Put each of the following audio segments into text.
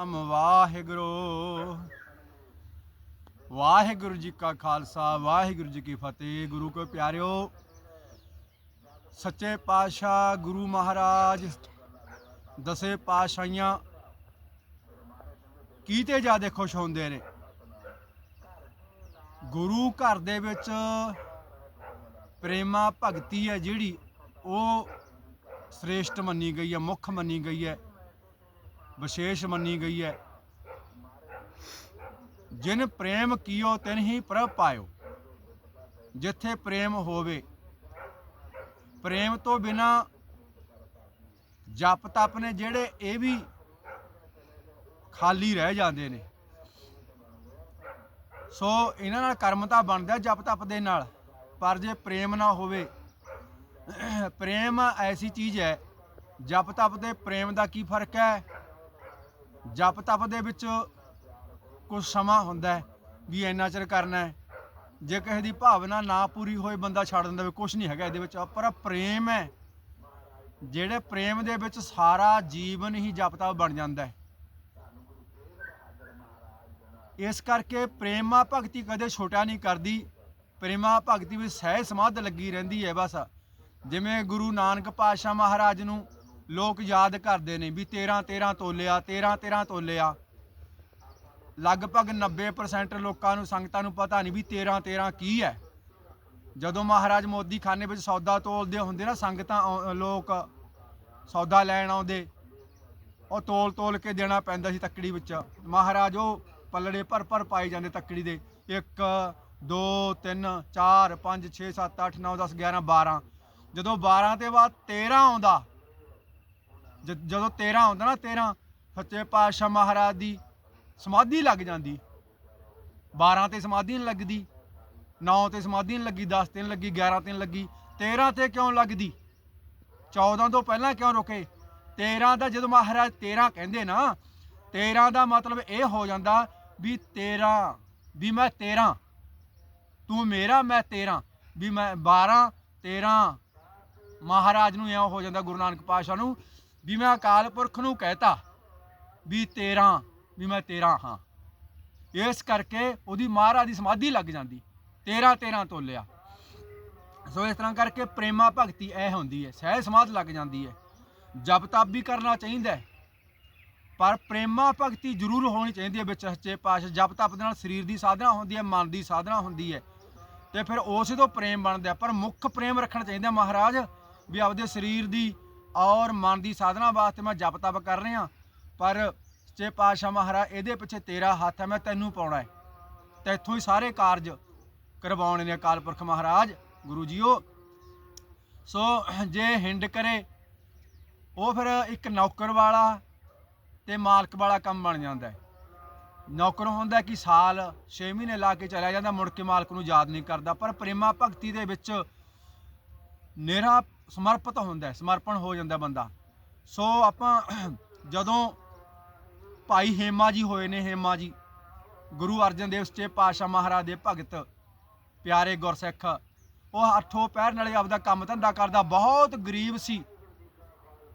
ਨਾਮ ਵਾਹਿਗੁਰੂ। ਵਾਹਿਗੁਰੂ ਜੀ ਕਾ ਖਾਲਸਾ, ਵਾਹਿਗੁਰੂ ਜੀ ਕੀ ਫਤਿਹ। ਗੁਰੂ ਕੋ ਪਿਆਰਿਓ, ਸੱਚੇ ਪਾਤਸ਼ਾਹ ਗੁਰੂ ਮਹਾਰਾਜ ਦਸੇ ਪਾਤਸ਼ਾਹੀਆਂ ਕੀਤੇ ਜਿਆਦੇ ਖੁਸ਼ ਹੁੰਦੇ ਨੇ। ਗੁਰੂ ਘਰ ਦੇ ਵਿੱਚ ਪ੍ਰੇਮਾ ਭਗਤੀ ਹੈ ਜਿਹੜੀ ਉਹ ਸ੍ਰੇਸ਼ਟ ਮੰਨੀ ਗਈ ਹੈ, ਮੁੱਖ ਮੰਨੀ ਗਈ ਹੈ। ਵਿਸ਼ੇਸ਼ ਮੰਨੀ ਗਈ ਹੈ। ਜਿਨ ਪ੍ਰੇਮ ਕੀਓ, ਤਿਨ ਹੀ ਪ੍ਰਭ ਪਾਇਓ। ਜਿੱਥੇ ਪ੍ਰੇਮ ਹੋਵੇ, ਪ੍ਰੇਮ ਤੋਂ ਬਿਨਾ ਜਪ ਤਪ ਨੇ ਜਿਹੜੇ ਇਹ ਵੀ ਖਾਲੀ ਰਹਿ ਜਾਂਦੇ ਨੇ। ਸੋ ਇਹਨਾਂ ਨਾਲ ਕਰਮ ਤਾਂ ਬਣਦਾ ਜਪ ਤਪ ਦੇ ਨਾਲ, ਪਰ ਜੇ ਪ੍ਰੇਮ ਨਾ ਹੋਵੇ, ਪ੍ਰੇਮ ਐਸੀ ਚੀਜ਼ ਹੈ, ਜਪ ਤਪ ਦੇ ਪ੍ਰੇਮ ਦਾ ਕੀ ਫ਼ਰਕ ਹੈ? ਜਪ ਤਪ ਦੇ ਵਿੱਚ ਕੁਝ ਸਮਾਂ ਹੁੰਦਾ ਹੈ ਵੀ ਇੰਨਾ ਚਿਰ ਕਰਨਾ ਹੈ। ਜੇ ਕਿਸੇ ਦੀ ਭਾਵਨਾ ਨਾ ਪੂਰੀ ਹੋਏ, ਬੰਦਾ ਛੱਡ ਦਿੰਦਾ ਵੀ ਕੁਝ ਨਹੀਂ ਹੈਗਾ ਇਹਦੇ ਵਿੱਚ। ਪਰ ਪ੍ਰੇਮ ਹੈ। ਜਿਹੜੇ ਪ੍ਰੇਮ ਦੇ ਵਿੱਚ ਸਾਰਾ ਜੀਵਨ ਹੀ ਜਪ ਤਪ ਬਣ ਜਾਂਦਾ ਹੈ। ਇਸ ਕਰਕੇ ਪ੍ਰੇਮਾ ਭਗਤੀ ਕਦੇ ਛੋਟਾ ਨਹੀਂ ਕਰਦੀ। ਪ੍ਰੇਮਾ ਭਗਤੀ ਵਿੱਚ ਸਹਿ ਸਮਾਧ ਲੱਗੀ ਰਹਿੰਦੀ ਹੈ ਬਸ। ਜਿਵੇਂ ਗੁਰੂ ਨਾਨਕ ਪਾਤਸ਼ਾਹ ਮਹਾਰਾਜ ਨੂੰ ਲੋਕ ਯਾਦ ਕਰਦੇ ਨੇ ਵੀ 13 13 ਤੋਲਿਆ 13 13 ਤੋਲਿਆ ਲਗਭਗ 90% ਲੋਕਾਂ ਨੂੰ, ਸੰਗਤਾਂ ਨੂੰ ਪਤਾ ਨਹੀਂ ਵੀ 13 13 ਕੀ ਹੈ। ਜਦੋਂ ਮਹਾਰਾਜ ਮੋਦੀ ਖਾਨੇ ਵਿੱਚ ਸੌਦਾ ਤੋਲਦੇ ਹੁੰਦੇ ਨਾ, ਸੰਗਤਾਂ ਲੋਕ ਸੌਦਾ ਲੈਣ ਆਉਂਦੇ। ਉਹ ਤੋਲ ਤੋਲ ਕੇ ਦੇਣਾ ਪੈਂਦਾ ਸੀ ਤੱਕੜੀ ਵਿੱਚ। ਮਹਾਰਾਜ ਉਹ ਪੱਲੜੇ ਭਰ ਭਰ ਪਾਈ ਜਾਂਦੇ ਤੱਕੜੀ ਦੇ। 1 2 3 4 5 6 7 8 9 10 11 12 ਜਦੋਂ 12 ਤੇ ਬਾਅਦ 13 ਆਉਂਦਾ ਜ- ਜਦੋਂ 13 ਆਉਂਦਾ ਨਾ 13 ਸੱਚੇ ਪਾਤਸ਼ਾਹ ਮਹਾਰਾਜ ਦੀ ਸਮਾਧੀ ਲੱਗ ਜਾਂਦੀ। 12 ਤੇ ਸਮਾਧੀ ਨਹੀਂ ਲੱਗਦੀ 9 ਤੇ ਸਮਾਧੀ ਨਹੀਂ ਲੱਗੀ 10 ਤੇ ਨਹੀਂ ਲੱਗੀ 11 ਤੇ ਨਹੀਂ ਲੱਗੀ 13 ਤੇ ਕਿਉਂ ਲੱਗਦੀ? 14 ਤੋਂ ਪਹਿਲਾਂ ਕਿਉਂ ਰੁਕੇ? 13 ਦਾ ਜਦੋਂ ਮਹਾਰਾਜ 13 ਕਹਿੰਦੇ ਨਾ 13 ਦਾ ਮਤਲਬ ਇਹ ਹੋ ਜਾਂਦਾ ਵੀ 13 ਵੀ ਮੈਂ 13 ਤੂੰ ਮੇਰਾ, ਮੈਂ 13 ਵੀ ਮੈਂ 12 13 ਮਹਾਰਾਜ ਨੂੰ ਇਉਂ ਹੋ ਜਾਂਦਾ ਗੁਰੂ ਨਾਨਕ ਪਾਤਸ਼ਾਹ ਨੂੰ ਵੀ ਮੈਂ ਅਕਾਲ ਪੁਰਖ ਨੂੰ ਕਹਿਤਾ ਵੀ 13 ਵੀ ਮੈਂ 13 ਹਾਂ। ਇਸ ਕਰਕੇ ਉਹਦੀ ਮਹਾਰਾਜ ਦੀ ਸਮਾਧੀ ਲੱਗ ਜਾਂਦੀ। 13 13 ਤੋਲਿਆ। ਸੋ ਇਸ ਤਰ੍ਹਾਂ ਕਰਕੇ ਪ੍ਰੇਮਾ ਭਗਤੀ ਇਹ ਹੁੰਦੀ ਹੈ ਸਹਿ ਸਮਾਧ ਲੱਗ ਜਾਂਦੀ ਹੈ। ਜਪ ਤਪ ਵੀ ਕਰਨਾ ਚਾਹੀਦਾ ਹੈ। ਪਰ ਪ੍ਰੇਮਾ ਭਗਤੀ ਜ਼ਰੂਰ ਹੋਣੀ ਚਾਹੀਦੀ ਹੈ ਵਿੱਚ ਸੱਚੇ ਪਾਤਸ਼ਾਹ। ਜਪ ਤਪ ਦੇ ਨਾਲ ਸਰੀਰ ਦੀ ਸਾਧਨਾ ਹੁੰਦੀ ਹੈ, ਮਨ ਦੀ ਸਾਧਨਾ ਹੁੰਦੀ ਹੈ। ਤੇ ਫਿਰ ਉਸੇ ਤੋਂ ਪ੍ਰੇਮ ਬਣਦਾ ਪਰ ਮੁੱਖ ਪ੍ਰੇਮ ਰੱਖਣਾ ਚਾਹੀਦਾ ਮਹਾਰਾਜ, ਵੀ ਆਪਦੇ ਸਰੀਰ ਦੀ ਔਰ ਮਨ ਦੀ ਸਾਧਨਾ ਵਾਸਤੇ ਮੈਂ ਜਪ ਤਪ ਕਰ ਰਿਹਾ। ਪਰ ਸੱਚੇ ਪਾਤਸ਼ਾਹ ਮਹਾਰਾਜ, ਇਹਦੇ ਪਿੱਛੇ ਤੇਰਾ ਹੱਥ ਹੈ, ਮੈਂ ਤੈਨੂੰ ਪਾਉਣਾ ਹੈ। ਤੇ ਇੱਥੋਂ ਹੀ ਸਾਰੇ ਕਾਰਜ ਕਰਵਾਉਣੇ ਨੇ ਅਕਾਲ ਪੁਰਖ ਮਹਾਰਾਜ, ਗੁਰੂ ਜੀਓ। ਸੋ ਜੇ ਹਿੰਡ ਕਰੇ, ਉਹ ਫਿਰ ਇੱਕ ਨੌਕਰ ਵਾਲਾ ਤੇ ਮਾਲਕ ਵਾਲਾ ਕੰਮ ਬਣ ਜਾਂਦਾ ਹੈ। ਨੌਕਰ ਹੁੰਦਾ ਕਿ ਸਾਲ 6 ਮਹੀਨੇ ਲਾ ਕੇ ਚਲਾ ਜਾਂਦਾ, ਮੁੜ ਕੇ ਮਾਲਕ ਨੂੰ ਯਾਦ ਨਹੀਂ ਕਰਦਾ। ਪਰ ਪ੍ਰੇਮਾ ਭਗਤੀ ਦੇ ਵਿੱਚ ਨੇਰਾ ਸਮਰਪਿਤ ਹੁੰਦਾ ਸਮਰਪਣ ਹੋ ਜਾਂਦਾ ਬੰਦਾ। ਸੋ ਆਪਾਂ ਜਦੋਂ ਭਾਈ ਹੇਮਾ ਜੀ ਹੋਏ ਨੇ, ਹੇਮਾ ਜੀ, ਗੁਰੂ ਅਰਜਨ ਦੇਵ ਸੱਚੇ ਪਾਤਸ਼ਾਹ ਮਹਾਰਾਜ ਦੇ ਭਗਤ, ਪਿਆਰੇ ਗੁਰਸਿੱਖ, ਉਹ ਹੱਥੋਂ ਪਹਿਰ ਨਾਲੇ ਆਪਦਾ ਕੰਮ ਧੰਦਾ ਕਰਦਾ, ਬਹੁਤ ਗਰੀਬ ਸੀ।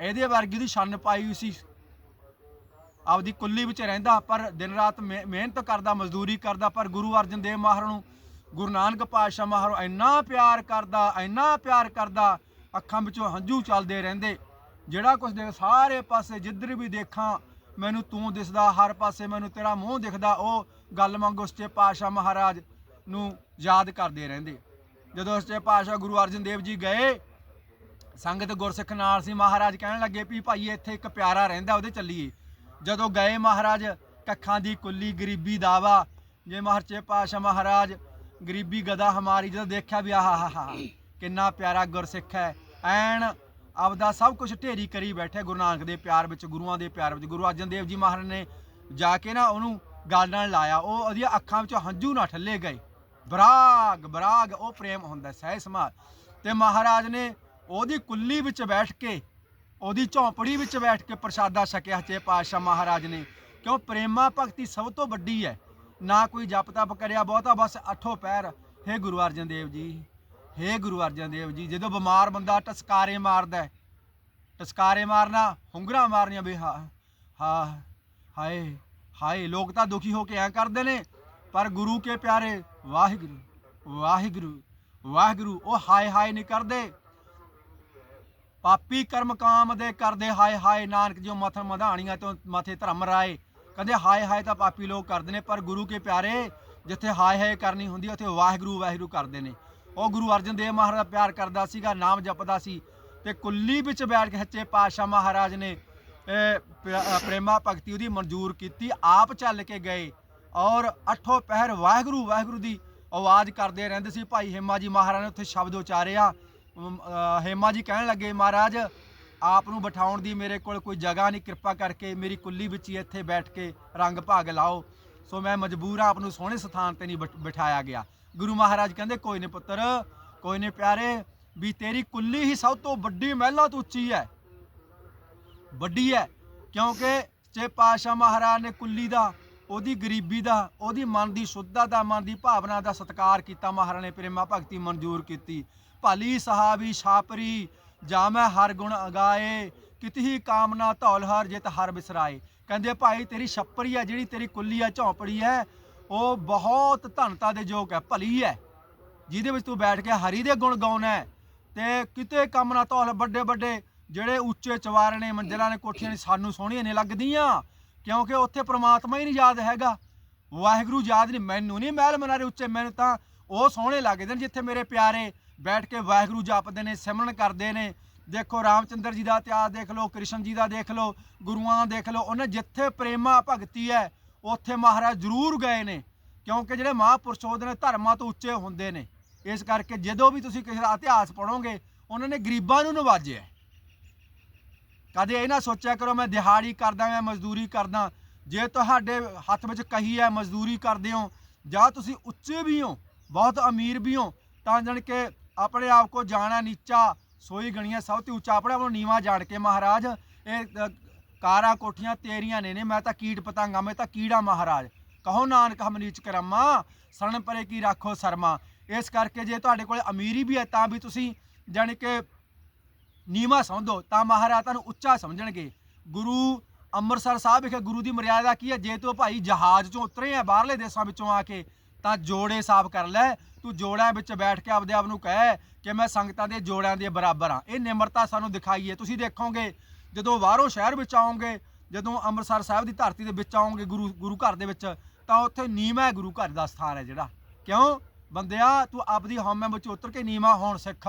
ਇਹਦੇ ਵਰਗੀ ਦੀ ਛੰਨ ਪਾਈ ਹੋਈ ਸੀ। ਆਪਦੀ ਕੁੱਲੀ ਵਿੱਚ ਰਹਿੰਦਾ, ਪਰ ਦਿਨ ਰਾਤ ਮਿਹ- ਮਿਹਨਤ ਕਰਦਾ, ਮਜ਼ਦੂਰੀ ਕਰਦਾ, ਪਰ ਗੁਰੂ ਅਰਜਨ ਦੇਵ ਮਹਾਰਾਜ ਨੂੰ ਗੁਰੂ ਨਾਨਕ ਪਾਤਸ਼ਾਹ ਮਹਾਰਾਜ ਇੰਨਾ ਪਿਆਰ ਕਰਦਾ, ਇੰਨਾ ਪਿਆਰ ਕਰਦਾ ਅੱਖਾਂ ਵਿੱਚੋਂ ਹੰਝੂ ਚੱਲਦੇ ਰਹਿੰਦੇ। ਜਿਹੜਾ ਕੁਝ ਦੇ ਸਾਰੇ ਪਾਸੇ ਜਿੱਧਰ ਵੀ ਦੇਖਾਂ, ਮੈਨੂੰ ਤੂੰ ਦਿਸਦਾ, ਹਰ ਪਾਸੇ ਮੈਨੂੰ ਤੇਰਾ ਮੂੰਹ ਦਿਖਦਾ, ਉਹ ਗੱਲ ਮੰਗੋ ਸੱਚੇ ਪਾਤਸ਼ਾਹ ਮਹਾਰਾਜ ਨੂੰ ਯਾਦ ਕਰਦੇ ਰਹਿੰਦੇ। ਜਦੋਂ ਸੱਚੇ ਪਾਤਸ਼ਾਹ ਗੁਰੂ ਅਰਜਨ ਦੇਵ ਜੀ ਗਏ, ਸੰਗਤ ਗੁਰਸਿੱਖ ਨਾਲ ਸੀ, ਮਹਾਰਾਜ ਕਹਿਣ ਲੱਗੇ ਵੀ ਭਾਈ ਇੱਥੇ ਇੱਕ ਪਿਆਰਾ ਰਹਿੰਦਾ, ਉਹਦੇ ਚੱਲੀਏ। ਜਦੋਂ ਗਏ ਮਹਾਰਾਜ, ਕੱਖਾਂ ਦੀ ਕੁੱਲੀ ਗਰੀਬੀ ਦਾਵਾ ਜੇ ਮਹਰਚੇ ਪਾਸ਼ਾ ਮਹਾਰਾਜ ਗਰੀਬੀ ਗਦਾ ਹਮਾਰੀ, ਜਦੋਂ ਦੇਖਿਆ ਵੀ ਆਹਾ ਹਾ ਹਾ, ਕਿੰਨਾ ਪਿਆਰਾ ਗੁਰਸਿੱਖ ਹੈ। ਐਨ ਆਪਦਾ ਸਭ ਕੁਝ ਢੇਰੀ ਕਰੀ ਬੈਠੇ ਗੁਰੂ ਨਾਨਕ ਦੇ ਪਿਆਰ ਵਿੱਚ, ਗੁਰੂਆਂ ਦੇ ਪਿਆਰ ਵਿੱਚ, ਗੁਰੂ ਅਰਜਨ ਦੇਵ ਜੀ ਮਹਾਰਾਜ ਨੇ ਜਾ ਕੇ ਨਾ ਉਹਨੂੰ ਗੱਲ ਨਾਲ ਲਾਇਆ। ਉਹ ਉਹਦੀਆਂ ਅੱਖਾਂ ਵਿੱਚੋਂ ਹੰਝੂ ਨਾ ਠੱਲੇ ਗਏ। ਬਰਾਗ ਬਰਾਗ, ਉਹ ਪ੍ਰੇਮ ਹੁੰਦਾ ਸਹਿ ਸਮਾਜ ਤੇ ਮਹਾਰਾਜ ਨੇ ਉਹਦੀ ਕੁੱਲੀ ਵਿੱਚ ਬੈਠ ਕੇ, ਉਹਦੀ ਝੌਂਪੜੀ ਵਿੱਚ ਬੈਠ ਕੇ ਪ੍ਰਸ਼ਾਦਾ ਛਕਿਆ ਸੱਚੇ ਪਾਤਸ਼ਾਹ ਮਹਾਰਾਜ ਨੇ। ਕਿਉਂ? ਪ੍ਰੇਮਾ ਭਗਤੀ ਸਭ ਤੋਂ ਵੱਡੀ ਹੈ। ਨਾ ਕੋਈ ਜਪ ਤਪ ਕਰਿਆ ਬਹੁਤਾ, ਬਸ ਅੱਠੋ ਪੈਰ। ਹੇ ਗੁਰੂ ਅਰਜਨ ਦੇਵ ਜੀ। ਹੇ ਗੁਰੂ ਅਰਜਨ ਦੇਵ ਜੀ ਜਦੋਂ ਬਿਮਾਰ ਬੰਦਾ ਟਸਕਾਰੇ ਮਾਰਦਾ ਹੈ, ਟਸਕਾਰੇ ਮਾਰਨਾ ਹੁੰਗਰਾ ਮਾਰਨੀਆਂ ਵੀ ਹਾ ਹਾ ਹਾਏ ਹਾਏ ਲੋਕ ਤਾਂ ਦੁਖੀ ਹੋ ਕੇ ਐ ਕਰਦੇ ਨੇ ਪਰ ਗੁਰੂ ਕੇ ਪਿਆਰੇ ਵਾਹਿਗੁਰੂ ਵਾਹਿਗੁਰੂ ਵਾਹਿਗੁਰੂ ਉਹ ਹਾਏ ਹਾਏ ਨਹੀਂ ਕਰਦੇ। ਪਾਪੀ ਕਰਮ ਕਾਮ ਦੇ ਕਰਦੇ ਹਾਏ ਹਾਏ ਨਾਨਕ ਜਿਉ ਮਥ ਮਧਾਣੀਆਂ ਤੋਂ ਮਥੇ ਧਰਮ ਰਾਏ। ਕਹਿੰਦੇ ਹਾਏ ਹਾਏ ਤਾਂ ਪਾਪੀ ਲੋਕ ਕਰਦੇ ਨੇ ਪਰ ਗੁਰੂ ਕੇ ਪਿਆਰੇ ਜਿੱਥੇ ਹਾਏ ਹਾਏ ਕਰਨੀ ਹੁੰਦੀ ਉੱਥੇ ਵਾਹਿਗੁਰੂ ਵਾਹਿਗੁਰੂ ਕਰਦੇ ਨੇ। ਉਹ ਗੁਰੂ ਅਰਜਨ ਦੇਵ ਮਹਾਰਾਜ ਦਾ ਪਿਆਰ ਕਰਦਾ ਸੀਗਾ, ਨਾਮ ਜਪਦਾ ਸੀ ਤੇ ਕੁੱਲੀ ਵਿੱਚ ਬੈਠ ਕੇ ਸੱਚੇ ਪਾਤਸ਼ਾਹ ਮਹਾਰਾਜ ਨੇ ਪ੍ਰੇਮਾ ਭਗਤੀ ਉਹਦੀ ਮਨਜ਼ੂਰ ਕੀਤੀ, ਆਪ ਚੱਲ ਕੇ ਗਏ ਔਰ ਅਠੋ ਪਹਿਰ ਵਾਹਿਗੁਰੂ ਵਾਹਿਗੁਰੂ ਦੀ ਆਵਾਜ਼ ਕਰਦੇ ਰਹਿੰਦੇ ਸੀ। ਭਾਈ ਹੇਮਾ ਜੀ ਮਹਾਰਾਜ ਨੇ ਉੱਥੇ ਸ਼ਬਦ ਉਚਾਰਿਆ ਹੇਮਾ ਜੀ ਕਹਿਣ ਲੱਗੇ, ਮਹਾਰਾਜ, ਆਪ ਨੂੰ ਬਿਠਾਉਣ ਦੀ ਮੇਰੇ ਕੋਲ ਕੋਈ ਜਗ੍ਹਾ ਨਹੀਂ, ਕਿਰਪਾ ਕਰਕੇ ਮੇਰੀ ਕੁੱਲੀ ਵਿੱਚ ਹੀ ਇੱਥੇ ਬੈਠ ਕੇ ਰੰਗ ਭਾਗ ਲਾਓ। ਸੋ ਮੈਂ ਮਜਬੂਰ ਆ ਆਪ ਨੂੰ ਸੋਹਣੇ ਸਥਾਨ ਤੇ ਨਹੀਂ ਬਿਠਾਇਆ ਗਿਆ। ਗੁਰੂ ਮਹਾਰਾਜ ਕਹਿੰਦੇ, ਕੋਈ ਨਹੀਂ ਪੁੱਤਰ, ਕੋਈ ਨਹੀਂ ਪਿਆਰੇ, ਵੀ ਤੇਰੀ ਕੁੱਲੀ ਹੀ ਸਭ ਤੋਂ ਵੱਡੀ ਮਹਿਲਾ ਤੋਂ ਉੱਚੀ ਹੈ। ਵੱਡੀ ਹੈ, ਕਿਉਂਕਿ ਸੱਚੇ ਪਾਤਸ਼ਾਹ ਮਹਾਰਾਜ ਨੇ ਕੁੱਲੀ ਦਾ, ਉਹਦੀ ਗਰੀਬੀ ਦਾ, ਉਹਦੀ ਮਨ ਦੀ ਸ਼ੁੱਧਤਾ ਦਾ, ਮਨ ਦੀ ਭਾਵਨਾ ਦਾ ਸਤਿਕਾਰ ਕੀਤਾ, ਮਹਾਰਾਜ ਨੇ ਪ੍ਰੇਮਾ ਭਗਤੀ ਮਨਜ਼ੂਰ ਕੀਤੀ। ਭਲੀ ਸਹਾਬੀ ਛਾਪਰੀ ਜਾ ਮੈਂ ਹਰ ਗੁਣ ਅਗਾਏ, ਕਿਤਹੀ ਕਾਮਨਾ ਧੌਲ ਹਰ ਜਿਤ ਹਰ ਬਿਸਰਾਏ। ਕਹਿੰਦੇ, ਭਾਈ, ਤੇਰੀ ਛੱਪਰੀ ਹੈ, ਜਿਹੜੀ ਤੇਰੀ ਕੁੱਲੀ ਹੈ, ਝੌਂਪੜੀ ਹੈ ਉਹ ਬਹੁਤ ਧਨਤਾ ਦੇ ਯੋਗ ਹੈ, ਭਲੀ ਹੈ। ਜਿਹਦੇ ਵਿੱਚ ਤੂੰ ਬੈਠ ਕੇ ਹਰੀ ਦੇ ਗੁਣ ਗਾਉਣਾ ਹੈ ਤੇ ਕਿਤੇ ਕੰਮ ਨਾ ਧੌਲ ਵੱਡੇ ਵੱਡੇ, ਜਿਹੜੇ ਉੱਚੇ ਚਵਾਰੇ ਨੇ, ਮੰਜ਼ਿਲਾਂ ਨੇ, ਕੋਠੀਆਂ ਨੇ, ਸਾਨੂੰ ਸੋਹਣੀਆਂ ਨਹੀਂ ਲੱਗਦੀਆਂ, ਕਿਉਂਕਿ ਉੱਥੇ ਪ੍ਰਮਾਤਮਾ ਹੀ ਨਹੀਂ ਯਾਦ ਹੈਗਾ। ਵਾਹਿਗੁਰੂ ਯਾਦ ਨਹੀਂ, ਮੈਨੂੰ ਨਹੀਂ ਮਹਿਲ ਮਨਾਰੇ ਉੱਚੇ, ਮੈਨੂੰ ਤਾਂ ਉਹ ਸੋਹਣੇ ਲੱਗਦੇ ਨੇ ਜਿੱਥੇ ਮੇਰੇ ਪਿਆਰੇ ਬੈਠ ਕੇ ਵਾਹਿਗੁਰੂ ਜਪਦੇ ਨੇ, ਸਿਮਰਨ ਕਰਦੇ ਨੇ। ਦੇਖੋ, ਰਾਮਚੰਦਰ ਜੀ ਦਾ ਇਤਿਹਾਸ ਦੇਖ ਲਓ, ਕ੍ਰਿਸ਼ਨ ਜੀ ਦਾ ਦੇਖ ਲਓ, ਗੁਰੂਆਂ ਦਾ ਦੇਖ ਲਓ, ਉਹਨੇ ਜਿੱਥੇ ਪ੍ਰੇਮਾ ਭਗਤੀ ਹੈ ਉੱਥੇ ਮਹਾਰਾਜ ਜ਼ਰੂਰ ਗਏ ਨੇ, ਕਿਉਂਕਿ ਜਿਹੜੇ ਮਹਾਂਪੁਰਸ਼ ਉਹਦੇ ਨੇ ਧਰਮਾਂ ਤੋਂ ਉੱਚੇ ਹੁੰਦੇ ਨੇ, ਇਸ ਕਰਕੇ ਜਦੋਂ ਵੀ ਤੁਸੀਂ ਕਿਸੇ ਦਾ ਇਤਿਹਾਸ ਪੜੋਗੇ ਉਹਨਾਂ ਨੇ ਗਰੀਬਾਂ ਨੂੰ ਨਵਾਜਿਆ ਕਦੇ ਇਹ ਨਾ ਸੋਚਿਆ ਕਰੋ, ਮੈਂ ਦਿਹਾੜੀ ਕਰਦਾ ਮੈਂ ਮਜ਼ਦੂਰੀ ਕਰਦਾ, ਜੇ ਤੁਹਾਡੇ ਹੱਥ ਵਿੱਚ ਕਹੀ ਹੈ ਮਜ਼ਦੂਰੀ ਕਰਦੇ ਹੋ, ਜਾਂ ਤੁਸੀਂ ਉੱਚੇ ਵੀ ਹੋ, ਬਹੁਤ ਅਮੀਰ ਵੀ ਹੋ, ਤਾਂ ਜਾਣ ਕੇ ਆਪਣੇ ਆਪ ਕੋ ਜਾਣਾ ਨੀਚਾ, ਸੋਈ ਗਣੀਆਂ ਸਭ ਤੋਂ ਉੱਚਾ, ਆਪਣੇ ਆਪ ਨੂੰ ਨੀਵਾ ਜਾਣ ਕੇ ਮਹਾਰਾਜ, ਇਹ ਕਾਰਾਂ ਕੋਠੀਆਂ ਤੇਰੀਆਂ ਨੇ ਨੇ, ਮੈਂ ਤਾਂ ਕੀਟ ਪਤੰਗਾ, ਮੈਂ ਤਾਂ ਕੀੜਾ ਮਹਾਰਾਜ। ਕਹੋ ਨਾਨਕ ਹਮਨੀਚ ਕਰਮਾ, ਸਰਨ ਪਰੇ ਕੀ ਰੱਖੋ ਸਰਮਾ। ਇਸ ਕਰਕੇ ਜੇ ਤੁਹਾਡੇ ਕੋਲ ਅਮੀਰੀ ਵੀ ਹੈ, ਤਾਂ ਵੀ ਤੁਸੀਂ ਜਾਣੀ ਕਿ ਨੀਵਾ ਸਮਝੋ, ਤਾਂ ਮਹਾਰਾਜ ਤੁਹਾਨੂੰ ਉੱਚਾ ਸਮਝਣਗੇ। ਗੁਰੂ ਅੰਮ੍ਰਿਤਸਰ ਸਾਹਿਬ ਵਿਖੇ ਗੁਰੂ ਦੀ ਮਰਿਆਦਾ ਕੀ ਹੈ? ਜੇ ਤੂੰ ਭਾਈ ਜਹਾਜ਼ ਚੋਂ ਉਤਰੇ ਆ, ਬਾਹਰਲੇ ਦੇਸ਼ਾਂ ਵਿੱਚੋਂ ਆ ਕੇ, ਤਾਂ ਜੋੜੇ ਸਾਫ਼ ਕਰ ਲੈ। ਤੂੰ ਜੋੜਿਆਂ ਵਿੱਚ ਬੈਠ ਕੇ ਆਪਦੇ ਆਪ ਨੂੰ ਕਹਿ ਕਿ ਮੈਂ ਸੰਗਤਾਂ ਦੇ ਜੋੜਿਆਂ ਦੇ ਬਰਾਬਰ ਆ ਇਹ ਨਿਮਰਤਾ ਸਾਨੂੰ ਦਿਖਾਈਏ ਤੁਸੀਂ ਦੇਖੋਗੇ ਜਦੋਂ ਬਾਹਰੋਂ ਸ਼ਹਿਰ ਵਿੱਚ ਆਓਗੇ, ਜਦੋਂ ਅੰਮ੍ਰਿਤਸਰ ਸਾਹਿਬ ਦੀ ਧਰਤੀ ਦੇ ਵਿੱਚ ਆਓਗੇ ਗੁਰੂ ਗੁਰੂ ਘਰ ਦੇ ਵਿੱਚ, ਤਾਂ ਉੱਥੇ ਨੀਵਾਂ ਹੈ ਗੁਰੂ ਘਰ ਦਾ ਸਥਾਨ ਹੈ ਜਿਹੜਾ। ਕਿਉਂ? ਬੰਦਿਆ, ਤੂੰ ਆਪਦੀ ਹਉਮੈ ਵਿੱਚ ਉਤਰ ਕੇ ਨੀਵਾਂ ਹੋਣ ਸਿੱਖ।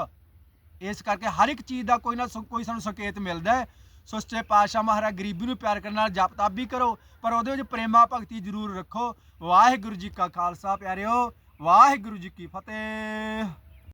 ਇਸ ਕਰਕੇ ਹਰ ਇੱਕ ਚੀਜ਼ ਦਾ ਕੋਈ ਨਾ ਕੋਈ ਸਾਨੂੰ ਸੰਕੇਤ ਮਿਲਦਾ ਹੈ। ਸੋ ਸੱਚੇ ਪਾਤਸ਼ਾਹ ਮਹਾਰਾਜ ਗਰੀਬੀ ਨੂੰ ਪਿਆਰ ਕਰਨ ਨਾਲ ਜਪ ਤਪ ਵੀ ਕਰੋ, ਪਰ ਉਹਦੇ ਵਿੱਚ ਪ੍ਰੇਮਾ ਭਗਤੀ ਜ਼ਰੂਰ ਰੱਖੋ। ਵਾਹਿਗੁਰੂ ਜੀ ਕਾ ਖਾਲਸਾ, ਪਿਆਰਿਓ। ਵਾਹਿਗੁਰੂ ਜੀ ਕੀ ਫਤਿਹ।